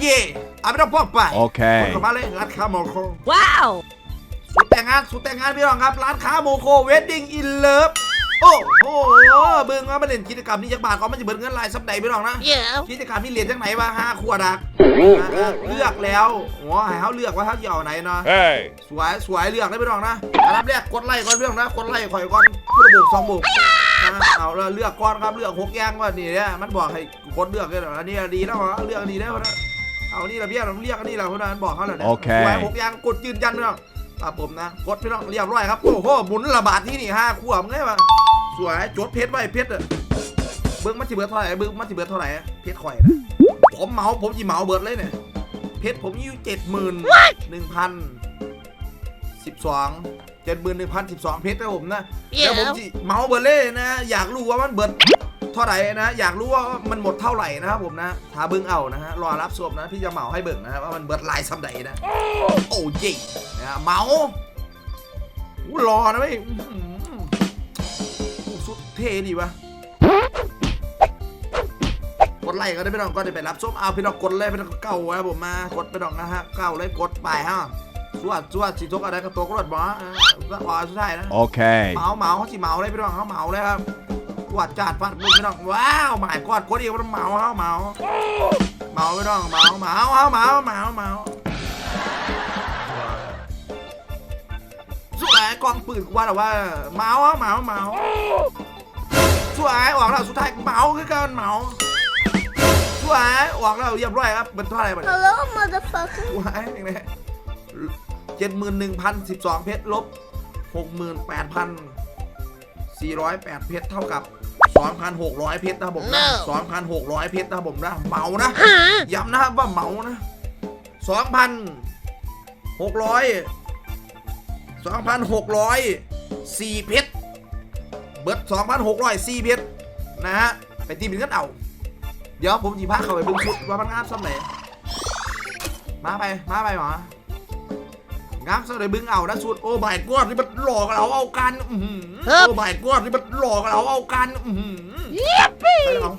เย่เอาไปต้องพวกไปโอเคกดเข้ามาเลยร้านค้าโมโค Wow! สุดแต่งงานสุดแต่งงานพี่น้องครับ ร้านค้าโมโคเวดดิ้งอินเลิฟโอ้โหเบิ่งว่ามาเล่นกิจกรรมนี้จักบาทก็มันจะเบิดเงินหลายสัปดาห์พี่น้องนะ Yeah. กิจกรรมนี้เรียนจากไหนวะห้าขวดอะอะเลือกแล้วหัวให้เขาเลือกว่าเขาจะเอาไหนเนาะ Hey. สวยสวยเลือกได้พี่น้องนะอันดับแรกกดไลค์ก่อนพี่น้องนะกดไลค์ข่อยก่อนพูดบุกสองบุกนะเอาแล้วเลือกก่อนครับเลือกหกอย่างว่านี่เนี่ยมันบอกให้กดเลือกเลยเหรออันนี้ดีแล้วเหรอเลือกอันนี้ได้ปะนะ เอานี่ละเบี้ยเราเรียกอันนี้ละพี่น้องบอกเขาเลยนะโอเคสวยหกอย่างกดยืนยันพี่น้องครับผมนะ กดพี่น้องเรียบร้อยครับ โอ้โหหมุนระบาดที่นี่ห้าขวบเลยว่ะสวยจดเพชรไว้เพชรอะเบิ้งมันสิเบิดเท่าไหร่เบิ้งมันสิเบิดเท่าไหร่อะเพชรข่อยนะผมเหมาผมจีเหมาเบิดเลยเนี่ย เพชรผมอยู่เจ็ดหมื่นหนึ่งพันสิบสองเจ็ดหมื่นหนึ่งพันสิบสองเพชรนะผมนะ เดี๋แล้ยววผมจิเมาส์เบอร์เล่นะ อยากรู้ว่ามันเบิด เท่าไหร่นะ อยากรู้ว่ามันหมดเท่าไหร่นะครับผมนะถ้าเบิ้งเอานะฮะรอรับสวมนะพี่จะเหมาให้เบิ้งนะว่ามันเบิดลายซ้ำใดนะ โอ้ยนะเหมาอู้รอนะเว้ยอื้อหืออู้สุดเท่ดีวะกดไลค์ก็ได้พี่น้องก็ได้ไปรับส้มเอาพี่น้องกดเลยพี่น้องเก่าไว้ผมมากดพี่น้องนะฮะเก่าเลยกดไปฮะสวดสวดสิทกอะไรกับตัวกรดบอสอ๋อใช่นะ Okay. เหมาเหมาเขาสิเหมาเลยพี่น้องเขาเหมาเลยครับ สวดจัดฟัดมือพี่น้องว้าวหมายกอดกดอีกว่าเหมาเขาเหมาเหมาพี่น้องเหมาเหมาเขาเหมาเหมาเหมาสวยกองปืนกูว่าแต่ว่าเหมาเขาเหมาเหมาสวยออกแล้วสุดท้ายเหมาคือการเหมาสวยออกแล้วเรียบร้อยครับเป็นเท่าไหร่บ้าง Hello, motherfucker. ว้ายอย่างนี้เจ็ดหมื่นหนึ่งพันสิบสองเพชรลบหกหมื่นแปดพัน สี่ร้อยแปดเพชรเท่ากับสองพันหกร้อยเพชรนะครับผมนะ No สองพันหกร้อยเพชรนะครับผมนะเหมานะ ย้ำนะครับว่าเหมานะสองพันหกร้อยสองพันหกร้อยสี่เพชร เบิร์ดสองพันหกร้อยสี่เพชร นะฮะ ไปตีเป็นเงินเอา เดี๋ยวผมจีพาเข้าไปเบึงชุดว่ามันงามสักไหนมาไป มาไปหมอ งามสักไหนบึงเอานะชุดโอ้บายกอดนี่มันหลอกเราเอากันอื้อหือครับโอ้บายกอดนี่มันหลอกเราเอากันอื้อหือไปเอา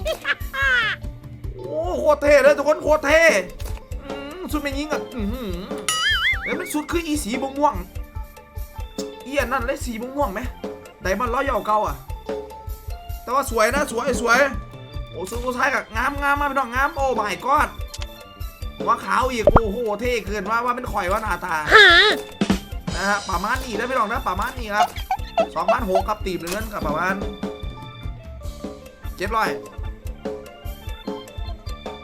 โอ้โคตรเท่เลยทุกคนโคตรเท่อืมชุดไม่ยิงอะอื้อหือแล้วมันชุดคืออีสีม่วงๆอีอันนั่นเลยสีม่วงๆไหมไดมอนด์ร้อยเยาเก่าอะ แต่ว่าสวยนะสวยสวยโอ้สุดท้ายกับงามงามมากพี่น้องงามโอ้ไม่กอด ว่าขาวอีกโอ้โหเท่เกินว่าว่าเป็นข่อยว่าหน้าตา Huh? นะฮะประมาณนี้นะพี่น้องนะประมาณนี้ครับสองพันหกครับตีบเงินกับประมาณเจ็ดร้อย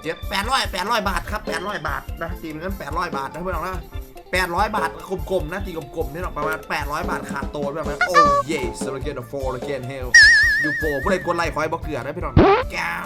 เจ็ดแปดร้อยแปดร้อยบาทครับแปดร้อยบาทนะตีบเงินแปดร้อยบาทนะพี่น้องนะแปดร้อยบาทกลมๆนะตีกลมๆนี่หรอกประมาณแปดร้อยบาทขาดตัวแบบนั้นโอ้เย่สโลเกนโฟร์โลเกนเฮลยูโฟผู้ใดกดไลค์ขอให้บอกเกลือนะพี่น้องแก้ว